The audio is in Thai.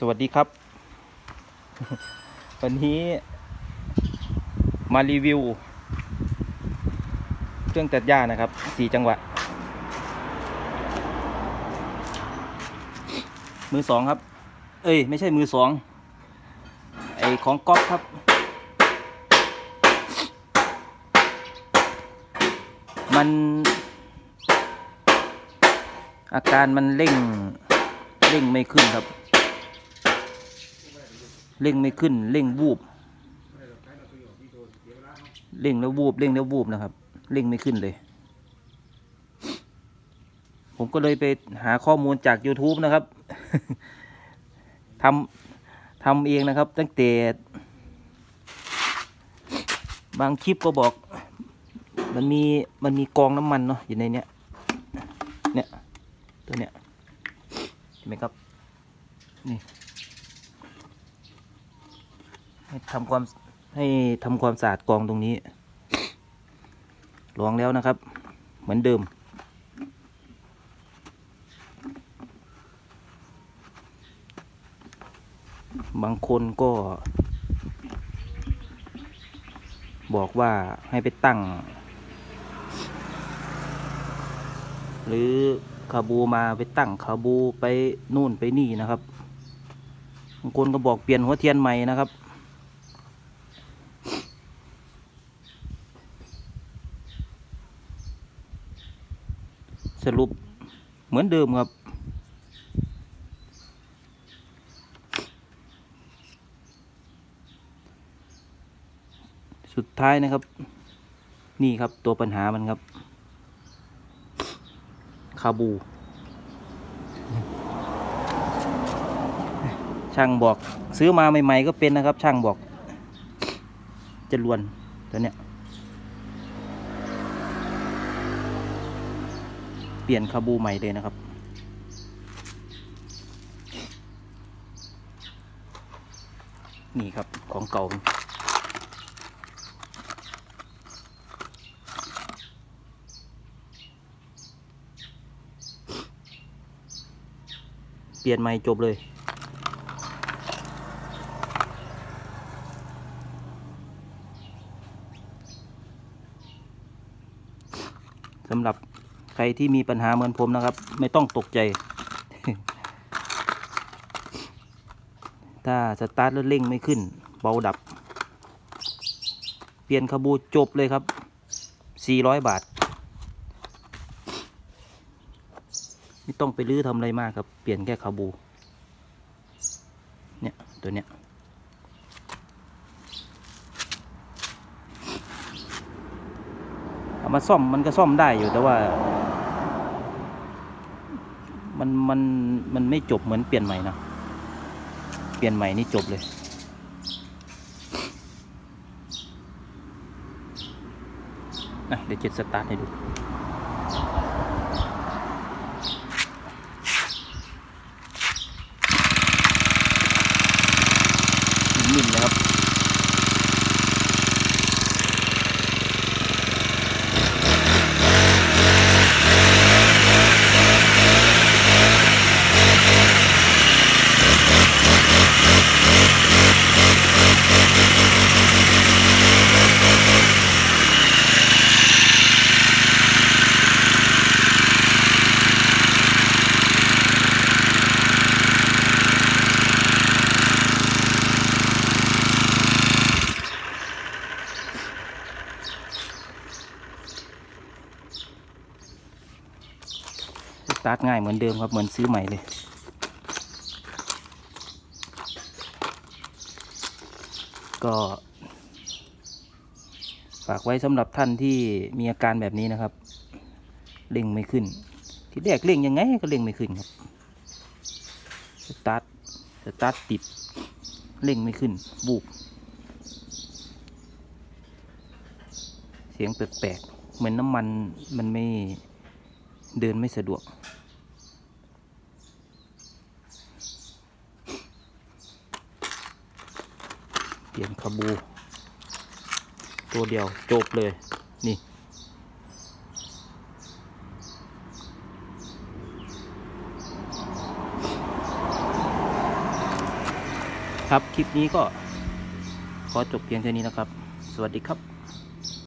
สวัสดีครับ วันนี้มารีวิว เครื่องตัดหญ้านะครับสี่จังหวะ มือสองครับ เอ้ย ไม่ใช่มือสองไอของก๊อฟครับ มัน อาการมันเร่งเร่งไม่ขึ้นครับ เร่งไม่ขึ้นเร่งวูบเร่งแล้ววูบเร่งแล้ววูบนะครับเร่งไม่ขึ้นเลย ผมก็เลยไปหาข้อมูลจาก YouTube นะครับทำทำเองนะครับ ตั้งแต่บางคลิปก็บอก มันมีมันมีกองน้ำมันเนาะอยู่ในเนี้ยเนี่ยตัวเนี้ยเห็นไหมครับนี่ ให้ ทำความให้ทำความสะอาดกองตรงนี้ลองแล้วนะครับ เหมือนเดิม บางคนก็ บอกว่าให้ไปตั้ง หรือคาบูมาไปตั้งคาบูไปนู่นไปนี่นะครับ บางคนก็บอกเปลี่ยนหัวเทียนใหม่นะครับ สรุปเหมือนเดิมครับ สุดท้ายนะครับ นี่ครับตัวปัญหามันครับ คาบู ช่างบอกซื้อมาใหม่ ๆ ก็เป็นนะครับ ช่างบอก จะลวนตัวเนี้ย เปลี่ยนคาบูใหม่เลยนะครับ นี่ครับของเก่าเปลี่ยนใหม่จบเลย สำหรับ ใครที่มีปัญหาเหมือนผมนะครับ ไม่ต้องตกใจ ถ้าสตาร์ทแล้วเร่งไม่ขึ้น เบาดับ เปลี่ยนขบูจบเลยครับ 400 บาท ไม่ต้องไปรื้อทำอะไรมากครับ เปลี่ยนแค่ขบู เนี่ยตัวเนี้ยเอามาซ่อมมันก็ซ่อมได้อยู่แต่ว่า มันมันมันไม่จบเหมือนเปลี่ยนใหม่นะเปลี่ยนใหม่นี่จบเลยอะเดี๋ยวเจ็ดสตาร์ทให้ดูนิ่มนะครับ ตาร์ทง่ายเหมือนเดิมครับเหมือนซื้อใหม่เลย ก็ฝากไว้สำหรับท่านที่มีอาการแบบนี้นะครับเร่งไม่ขึ้น ที่แรกเร่งยังไงก็เร่งไม่ขึ้นครับสตาร์ทสตาร์ทติดเร่งไม่ขึ้นบูบเสียงแปลกๆเหมือนน้ำมันมันไม่ เดินไม่สะดวก เปลี่ยนขบู ตัวเดียวจบเลย นี่ ครับ คลิปนี้ก็ขอจบเพียงเท่านี้นะครับ สวัสดีครับ